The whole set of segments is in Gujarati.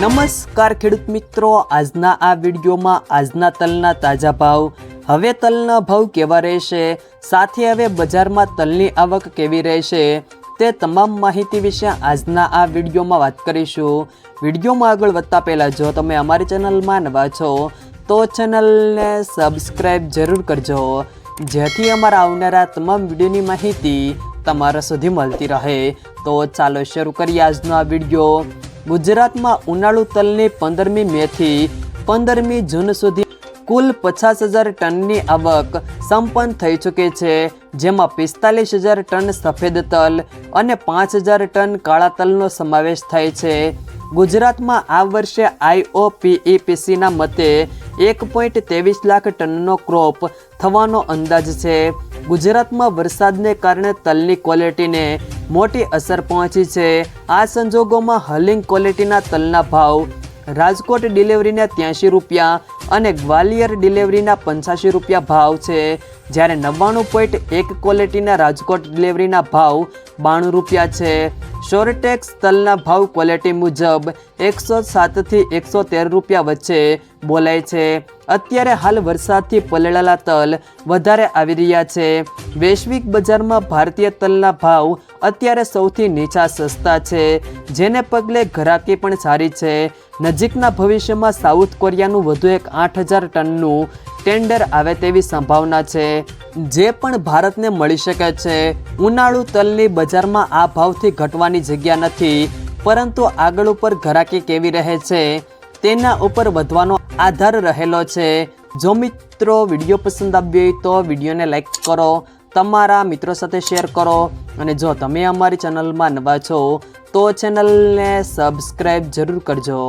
નમસ્કાર ખેડૂત મિત્રો, આજના આ વિડીયોમાં આજના તલના તાજા ભાવ. હવે તલના ભાવ કેવા રહેશે? સાથે હવે બજારમાં તલની આવક કેવી રહેશે? તે તમામ માહિતી વિશે આજના આ વિડીયોમાં વાત કરીશું. વિડીયોમાં આગળ વધતા પહેલાં જો તમે અમારી ચેનલમાં નવા છો, તો ચેનલને સબસ્ક્રાઈબ જરૂર કરજો, જેથી અમારા આવનારા તમામ વિડીયોની માહિતી તમારા સુધી મળતી રહે. તો ચાલો શરૂ કરીએ આજનો આ વીડિયો. ગુજરાતમાં ઉનાળુ તલની પંદરમી મેથી પંદરમી જૂન સુધી કુલ પચાસ હજાર ટનની આવક સંપન્ન થઈ ચૂકી છે, જેમાં પિસ્તાલીસ હજાર ટન સફેદ તલ અને પાંચ હજાર ટન કાળા તલનો સમાવેશ થાય છે. ગુજરાતમાં આ વર્ષે આઈઓપીઈપીસીના મતે એક પોઈન્ટ ત્રેવીસ લાખ ટનનો ક્રોપ થવાનો અંદાજ છે. ગુજરાતમાં વરસાદને કારણે તલની ક્વોલિટીને મોટી અસર પહોંચી છે. આ સંજોગોમાં હલિંગ ક્વોલિટીના તલના ભાવ, રાજકોટ ડિલિવરીના ત્યાંશી રૂપિયા અને ગ્વાલિયર ડિલિવરીના પંચ્યાસી રૂપિયા ભાવ છે. જ્યારે નવ્વાણું પોઈન્ટ એક ક્વોલિટીના રાજકોટ ડિલિવરીના ભાવ બાણું રૂપિયા છે. શોર્ટેક્સ તલના ભાવ ક્વોલિટી મુજબ એકસો સાતથી એકસો તેર રૂપિયા વચ્ચે બોલાય છે. અત્યારે હાલ વરસાદથી પલળેલા તલ વધારે આવી રહ્યા છે. વૈશ્વિક બજારમાં ભારતીય તલના ભાવ અત્યારે સૌથી નીચા સસ્તા છે, જેને પગલે ઘરાકી પણ સારી છે. નજીકના ભવિષ્યમાં સાઉથ કોરિયાનું વધુ એક આઠ હજાર ટનનું ટેન્ડર આવે તેવી સંભાવના છે. જે પણ ભારતને મળી શકે છે, ઉનાળુ તલની બજારમાં આ ભાવથી ઘટવાની જગ્યા નથી, પરંતુ આગળ ઉપર ઘરાકી કેવી રહે છે, તેના ઉપર વધવાનો આધાર રહેલો છે. જો મિત્રો વીડિયો પસંદ આવ્યો હોય તો વિડીયોને લાઈક કરો, તમારા મિત્રો સાથે શેર કરો અને જો તમે અમારી ચેનલમાં નવા છો, તો ચેનલને સબસ્ક્રાઈબ જરૂર કરજો.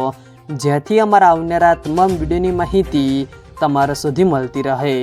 જેથી અમારા આવનારા તમામ વિડીયોની માહિતી તમારા સુધી મળતી રહે.